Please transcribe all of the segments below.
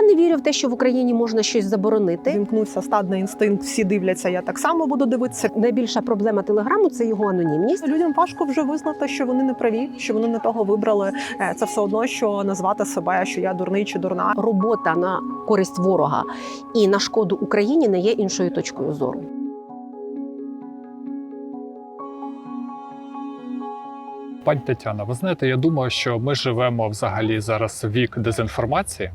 Я не вірю в те, що в Україні можна щось заборонити. Вімкнувся стадний інстинкт, всі дивляться, я так само буду дивитися. Найбільша проблема телеграму це його анонімність. Людям важко вже визнати, що вони не праві, що вони не того вибрали. Е, Це все одно, що назвати себе, що я дурний чи дурна. Робота на користь ворога і на шкоду Україні не є іншою точкою зору. Пані Тетяна, ви знаєте, я думаю, що ми живемо взагалі зараз в вік дезінформації,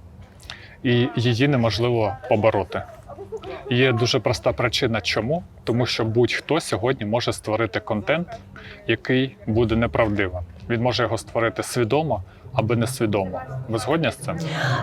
і її неможливо побороти. Є дуже проста причина, чому? Тому що будь-хто сьогодні може створити контент, який буде неправдивим. Він може його створити свідомо або несвідомо. Ви згодні з цим?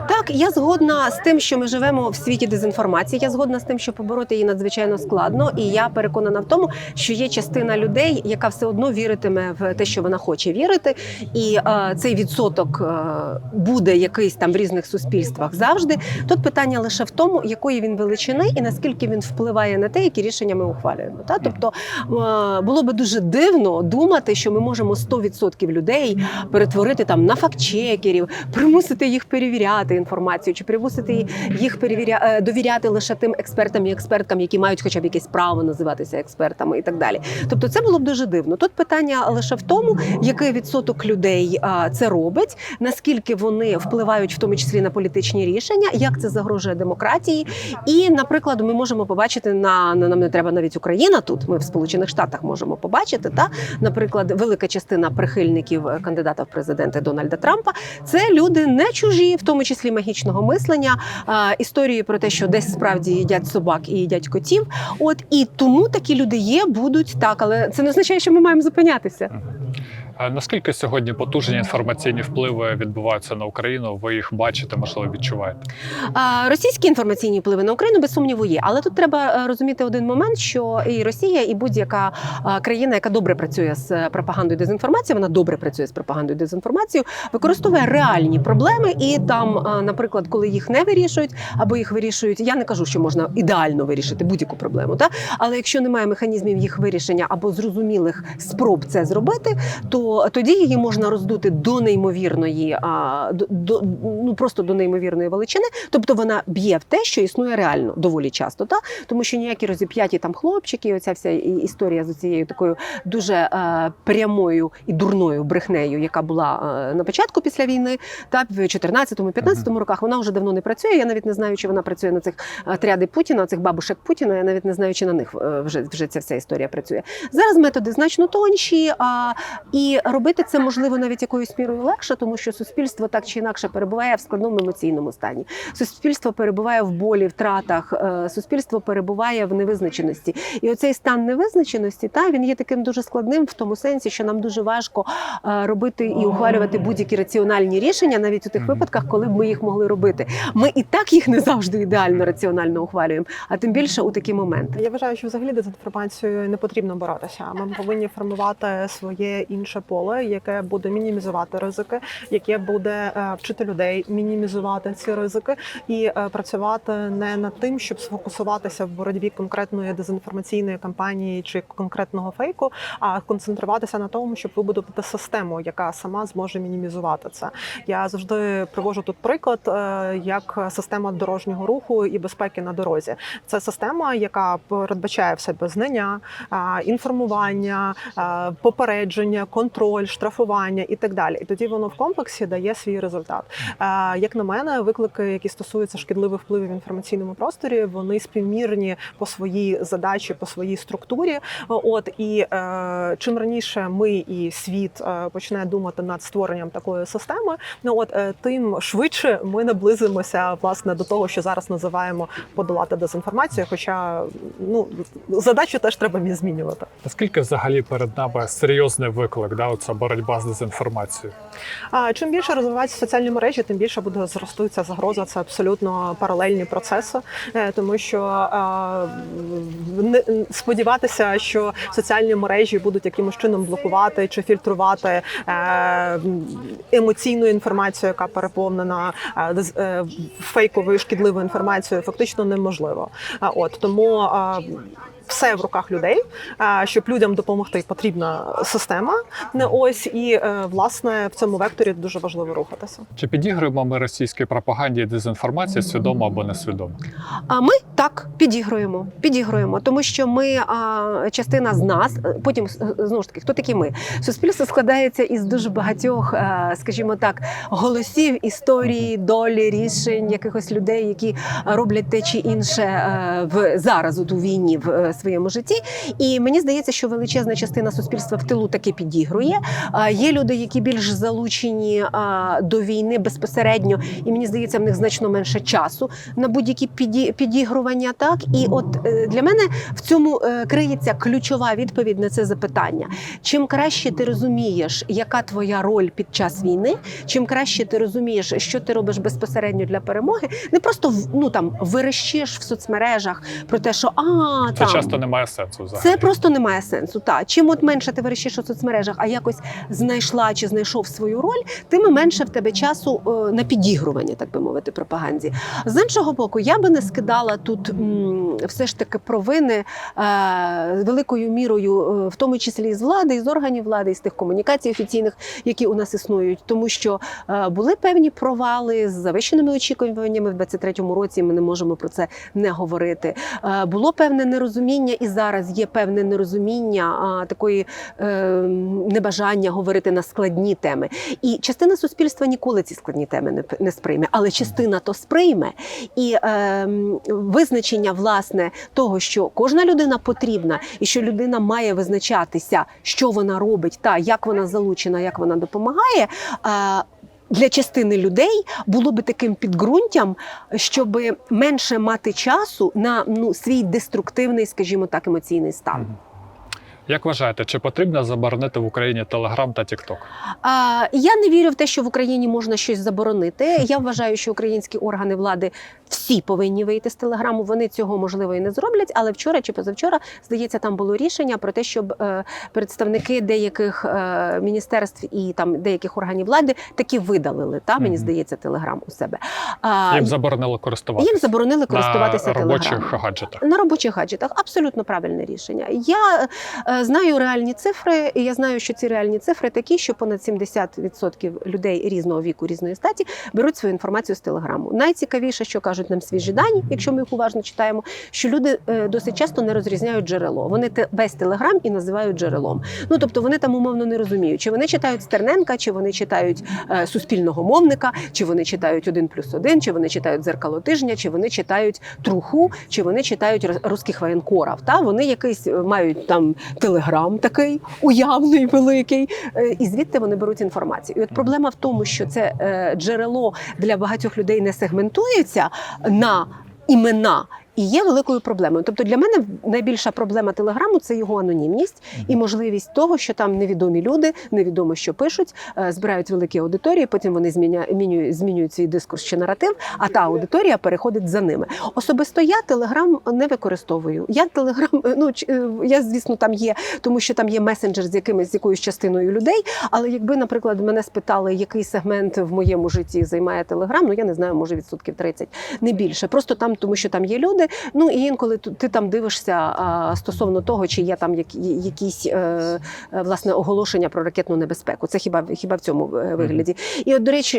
Так, я згодна з тим, що ми живемо в світі дезінформації. Я згодна з тим, що побороти її надзвичайно складно, і я переконана в тому, що є частина людей, яка все одно віритиме в те, що вона хоче вірити, і е, цей відсоток е, буде якийсь там в різних суспільствах завжди. Тут питання лише в тому, якої він величини і наскільки він впливає на те, які рішення ми ухвалюємо. Та тобто е, було би дуже дивно думати, що ми можемо 100% людей перетворити там на фактчекерів, примусити їх перевіряти інформацію, чи примусити їх перевіря... е, довіряти лише тим експертам і експерткам, які мають хоча б якесь право називатися експертами і так далі. Тобто, це було б дуже дивно. Тут питання лише в тому, який відсоток людей це робить, наскільки вони впливають в тому числі на політичні рішення, як це загрожує демократії. І, наприклад, ми можемо побачити на, на нам не треба навіть Україна тут. Ми в Сполучених Штатах можемо побачити. Та наприклад, велика частина прихильників е, кандидата в президенти Дональда Трампа це люди не чужі, в тому числі магічного мислення, історії про те, що десь справді їдять собак і їдять котів. От і тому такі люди є, будуть так, але це не означає, що ми маємо зупинятися. Наскільки сьогодні потужні інформаційні впливи відбуваються на Україну? Ви їх бачите, можливо, відчуваєте? Російські інформаційні впливи на Україну без сумніву є, але тут треба е, розуміти один момент, що і Росія, і будь-яка країна, яка добре працює з е, пропагандою дезінформацією, вона добре працює з пропагандою дезінформацією, використовує реальні проблеми. І там, наприклад, коли їх не вирішують або їх вирішують, я не кажу, що можна ідеально вирішити будь-яку проблему, та але якщо немає механізмів їх вирішення або зрозумілих спроб це зробити, то тоді її можна роздути до неймовірної, а до, до ну просто до неймовірної величини. Тобто вона б'є в те, що існує реально доволі часто, та тому що ніякі розіп'яті там хлопчики, оця вся історія з цією такою дуже е, прямою і дурною брехнею, яка була е, на початку після війни, та в 14-15 роках вона вже давно не працює. Я навіть не знаю, чи вона працює на цих тряди Путіна, цих бабушек Путіна. Я навіть не знаю, чи на них е, вже вже ця вся історія працює. Зараз методи значно тонші, а, і робити це можливо навіть якоюсь мірою легше, тому що суспільство так чи інакше перебуває в складному емоційному стані. Суспільство перебуває в болі, втратах, е, суспільство перебуває в невизначеності. І оцей стан невизначеності, та він є таким дуже складним в тому сенсі, що нам дуже важко е, робити і ухвалювати будь-які раціональні рішення, навіть у тих випадках, коли б ми їх могли робити. Ми і так їх не завжди ідеально раціонально ухвалюємо, а тим більше у такі моменти. Я вважаю, що взагалі дезінформацією не потрібно боротися. Ми повинні формувати своє інше поле, яке буде мінімізувати ризики, яке буде е, вчити людей мінімізувати ці ризики і е, працювати не над тим, щоб сфокусуватися в боротьбі конкретної дезінформаційної кампанії чи конкретного фейку, а концентруватися на тому, щоб вибудувати систему, яка сама зможе мінімізувати це. Я завжди привожу тут приклад, е, як система дорожнього руху і безпеки на дорозі. Це система, яка передбачає в себе знання, інформування, попередження, контроль, штрафування і так далі. І тоді воно в комплексі дає свій результат. Як на мене, виклики, які стосуються шкідливих впливів в інформаційному просторі, вони співмірні по своїй задачі, по своїй структурі. От і е, чим раніше ми і світ е, почне думати над створенням такої системи, ну от е, тим швидше ми наблизимося власне до того, що зараз називаємо подолати дезінформацію. Хоча ну задачу теж треба змінювати. Наскільки взагалі перед нами серйозний виклик, да, оця боротьба з дезінформацією? А чим більше розвиваються соціальні мережі, тим більше буде зростується загроза. Це абсолютно паралельні процеси, Е, тому що не сподіватися, що соціальні мережі будуть якимось чином блокувати чи фільтрувати е, емоційну інформацію, яка переповнена е, фейковою шкідливою інформацією, фактично неможливо. От тому. Все в руках людей. Щоб людям допомогти, потрібна система. Не ось і е, власне в цьому векторі дуже важливо рухатися. Чи підігруємо ми російській пропаганді і дезінформації свідомо або несвідомо? А ми так підігруємо, підігруємо, тому що ми а, частина з нас. е, Потім знову ж таки, хто такі ми? Суспільство складається із дуже багатьох, е, скажімо так, голосів історії, долі, рішень якихось людей, які роблять те чи інше в зараз у війні в своєму житті. І мені здається, що величезна частина суспільства в тилу таки підігрує. Є люди, які більш залучені до війни безпосередньо, і мені здається, в них значно менше часу на будь-які підігрування. Так і от е, для мене в цьому е, криється ключова відповідь на це запитання. Чим краще ти розумієш, яка твоя роль під час війни, чим краще ти розумієш, що ти робиш безпосередньо для перемоги, не просто ну там верещиш в соцмережах про те, що а там часто не має сенсу взагалі. це просто не має сенсу. Та чим от менше ти верещиш у соцмережах, а якось знайшла чи знайшов свою роль, тим менше в тебе часу е, на підігрування, так би мовити, пропаганді. З іншого боку, я би не скидала тут м, все ж таки провини е, великою мірою, е, в тому числі з влади, і з органів влади, і з тих комунікацій офіційних, які у нас існують, тому що е, були певні провали з завищеними очікуваннями в 23-му році. Ми не можемо про це не говорити. Е, Було певне нерозуміння, і зараз є певне нерозуміння а, такої е, небажання говорити на складні теми. І частина суспільства ніколи ці складні теми не, не сприйме, але частина то сприйме. І е, визначення власне того, що кожна людина потрібна, і що людина має визначатися, що вона робить, та як вона залучена, як вона допомагає. Е, для частини людей було би таким підґрунтям, щоб менше мати часу на ну свій деструктивний, скажімо так, емоційний стан. Як вважаєте, чи потрібно заборонити в Україні Телеграм та Тікток? Я не вірю в те, що в Україні можна щось заборонити. Я вважаю, що українські органи влади всі повинні вийти з телеграму. Вони цього можливо і не зроблять. Але вчора чи позавчора здається, там було рішення про те, щоб е, представники деяких е, міністерств і там деяких органів влади таки видалили. Та мені здається, телеграм у себе. А, Їм заборонили користуватися їм заборонили користуватися на робочих гаджетах. На робочих гаджетах абсолютно правильне рішення. Я е, знаю реальні цифри, і я знаю, що ці реальні цифри такі, що понад 70% людей різного віку, різної статі беруть свою інформацію з телеграму. Найцікавіше, що кажуть нам свіжі дані, якщо ми їх уважно читаємо, що люди е, досить часто не розрізняють джерело. Вони весь телеграм і називають джерелом. Ну тобто вони там умовно не розуміють, чи вони читають Стерненка, чи вони читають е, суспільного мовника, чи вони читають один плюс один, чи вони читають дзеркало тижня, чи вони читають труху, чи вони читають русських воєнкорів. Та вони якийсь е, мають там телеграм такий уявний, великий, е, і звідти вони беруть інформацію. І от проблема в тому, що це е, джерело для багатьох людей не сегментується на імена. І є великою проблемою. Тобто для мене найбільша проблема телеграму це його анонімність і можливість того, що там невідомі люди, невідомо що пишуть, е, збирають великі аудиторії. Потім вони зміня, мінюють, змінюють свій дискурс чи наратив, а та аудиторія переходить за ними. Особисто я телеграм не використовую. Я телеграм, е, ну е, я звісно там є, тому що там є месенджер з якимись з якоюсь частиною людей. Але якби, наприклад, мене спитали, який сегмент в моєму житті займає телеграм, ну я не знаю, може відсотків 30, не більше. Просто там, тому що там є люди. Ну і інколи ти там дивишся стосовно того, чи є там які, якісь е, е, власне оголошення про ракетну небезпеку. Це хіба хіба в цьому е, вигляді? І от, до речі,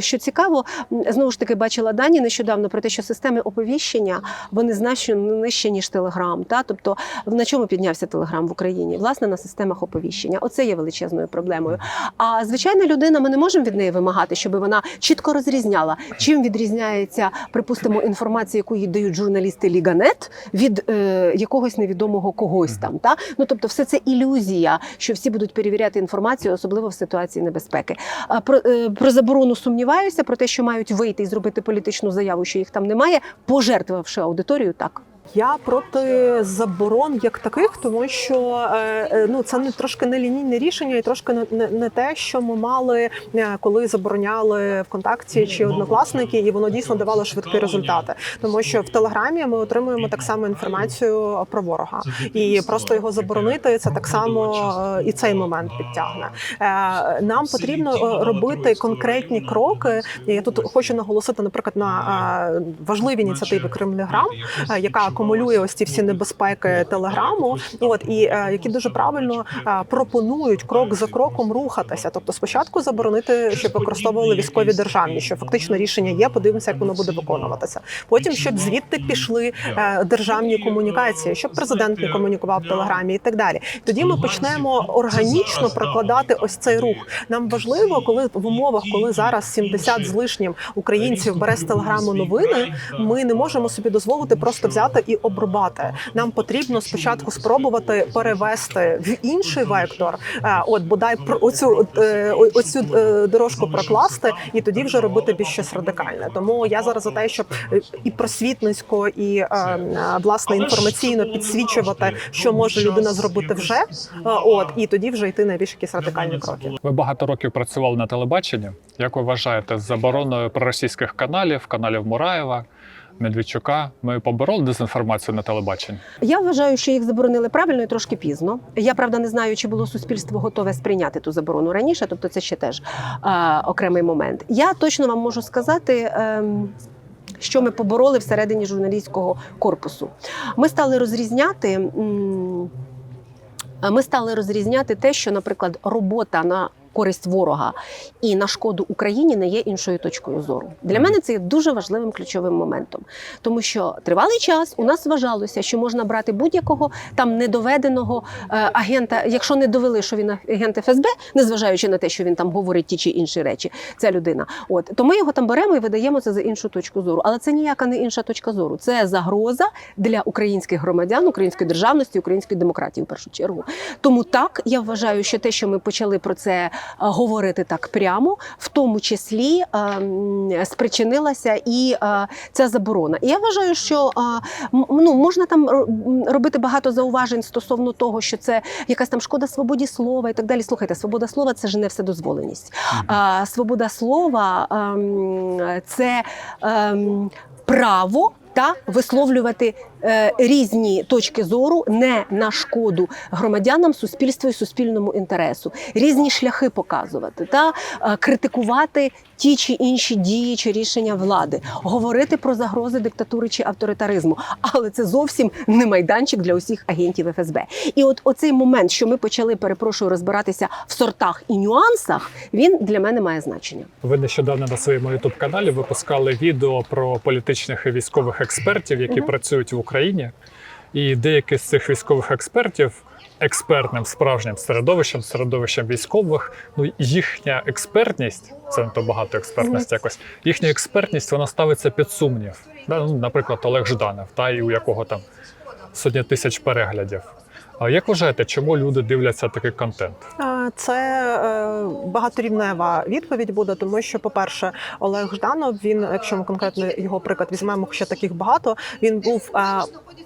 що цікаво, знову ж таки бачила дані нещодавно про те, що системи оповіщення вони значно нижче ніж Телеграм. Та тобто на чому піднявся Телеграм в Україні? Власне на системах оповіщення. Оце є величезною проблемою. А звичайна людина, ми не можемо від неї вимагати, щоб вона чітко розрізняла, чим відрізняється, припустимо, інформація, яку їй дають журналісти Ліганет від е, якогось невідомого когось там. Та ну тобто, все це ілюзія, що всі будуть перевіряти інформацію, особливо в ситуації небезпеки. А про, е, про заборону сумніваюся, про те, що мають вийти і зробити політичну заяву, що їх там немає, пожертвувавши аудиторію, так. Я проти заборон як таких, тому що е, е, ну це не трошки не лінійне рішення, і трошки не, не, не те, що ми мали, е, коли забороняли ВКонтакті чи однокласники, і воно дійсно давало швидкі результати. Тому що в Телеграмі ми отримуємо так само інформацію про ворога, і просто його заборонити це так само і цей момент підтягне. Нам потрібно робити конкретні кроки. Я тут хочу наголосити, наприклад, на важливі ініціативи Кремлеграм, е, яка акумулює ось ці всі небезпеки телеграму. От і е, які дуже правильно е, пропонують крок за кроком рухатися. Тобто, спочатку заборонити, щоб використовували військові державні, що фактично рішення є. Подивимося, як воно буде виконуватися. Потім щоб звідти пішли е, державні комунікації, щоб президент не комунікував в телеграмі і так далі. Тоді ми почнемо органічно прокладати ось цей рух. Нам важливо, коли в умовах, коли зараз 70 з лишнім українців бере з телеграму новини, ми не можемо собі дозволити просто взяти і обрубати. Нам потрібно спочатку спробувати перевести в інший вектор. е, От бодай оцю е, оцю е, дорожку прокласти, і тоді вже робити більш щось радикальне. Тому я зараз за те, щоб і просвітницько, і власне інформаційно підсвічувати, що може людина зробити вже. От і тоді вже йти на більш якісь радикальні кроки. Ви багато років працювали на телебаченні. Як ви вважаєте, з забороною проросійських каналів, каналів Мураєва, Медведчука, ми побороли дезінформацію на телебаченні? Я вважаю, що їх заборонили правильно і трошки пізно. Я правда не знаю, чи було суспільство готове сприйняти ту заборону раніше, тобто це ще теж е, окремий момент. Я точно вам можу сказати. ем, що ми побороли всередині журналістського корпусу? Ми стали розрізняти. Ми стали розрізняти те, що, наприклад, робота на користь ворога і на шкоду Україні не є іншою точкою зору. Для мене це є дуже важливим ключовим моментом, тому що тривалий час у нас вважалося, що можна брати будь-якого там недоведеного е, агента, якщо не довели, що він агент ФСБ, незважаючи на те, що він там говорить ті чи інші речі, ця людина. От то ми його там беремо і видаємо це за іншу точку зору. Але це ніяка не інша точка зору. Це загроза для українських громадян, української державності, української демократії в першу чергу. Тому так я вважаю, що те, що ми почали про це говорити так прямо, в тому числі е, спричинилася і е, ця заборона. І я вважаю, що е, ну можна там робити багато зауважень стосовно того, що це якась там шкода свободі слова і так далі. Слухайте, свобода слова це ж не вседозволеність. А, свобода слова це ем, право. Та висловлювати е, різні точки зору не на шкоду громадянам, суспільству і суспільному інтересу, різні шляхи показувати та е, критикувати ті чи інші дії чи рішення влади, говорити про загрози диктатури чи авторитаризму. Але це зовсім не майданчик для усіх агентів ФСБ. І от оцей момент, що ми почали перепрошую розбиратися в сортах і нюансах, він для мене має значення. Ви нещодавно на своєму youtube каналі випускали відео про політичних і військових експертів, які Мгм. працюють в Україні. І деякі з цих військових експертів експертним справжнім середовищем, середовищем військових, ну їхня експертність, це не то багато експертність якось. Їхня експертність вона ставиться під сумнів. Да, ну, наприклад, Олег Жданов, та і у якого там сотні тисяч переглядів. А як вважаєте, чому люди дивляться такий контент? Це е, багаторівнева відповідь буде, тому що, по-перше, Олег Жданов, він, якщо ми конкретно його приклад візьмемо, ще таких багато. Він був е,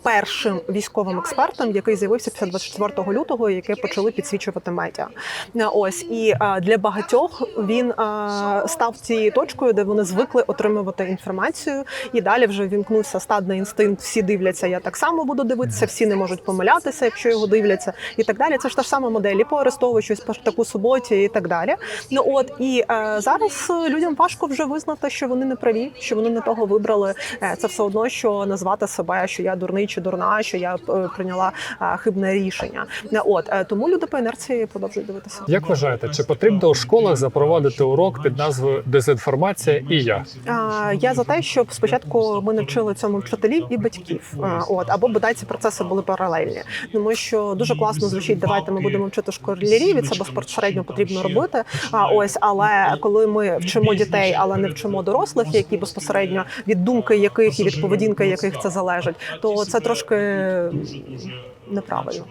першим військовим експертом, який з'явився після 24 лютого, яке почали підсвічувати медіа. Е, Ось і для багатьох він став цією точкою, де вони звикли отримувати інформацію, і далі вже вімкнувся стадний інстинкт. Всі дивляться, я так само буду дивитися, всі не можуть помилятися, якщо його дивляться, і так далі. Це ж та ж сама модель і по Арестову, таку суботі, і так далі. Ну от і е, зараз е, людям важко вже визнати, що вони не праві, що вони не того вибрали. Е, це все одно, що назвати себе, що я дурний чи дурна, що я е, прийняла е, хибне рішення. Не от е, тому люди по інерції продовжують дивитися. Як вважаєте, чи потрібно у школах запровадити урок під назвою Дезінформація і я? Я за те, щоб спочатку ми навчили цьому вчителів і батьків. От або бодай ці процеси були паралельні, тому що дуже класно звучить. Давайте ми будемо вчити школярів, і це безпосередньо потрібно робити. А ось, але коли ми вчимо дітей, але не вчимо дорослих, які безпосередньо від думки яких і від поведінки яких це залежить, то це трошки неправильно.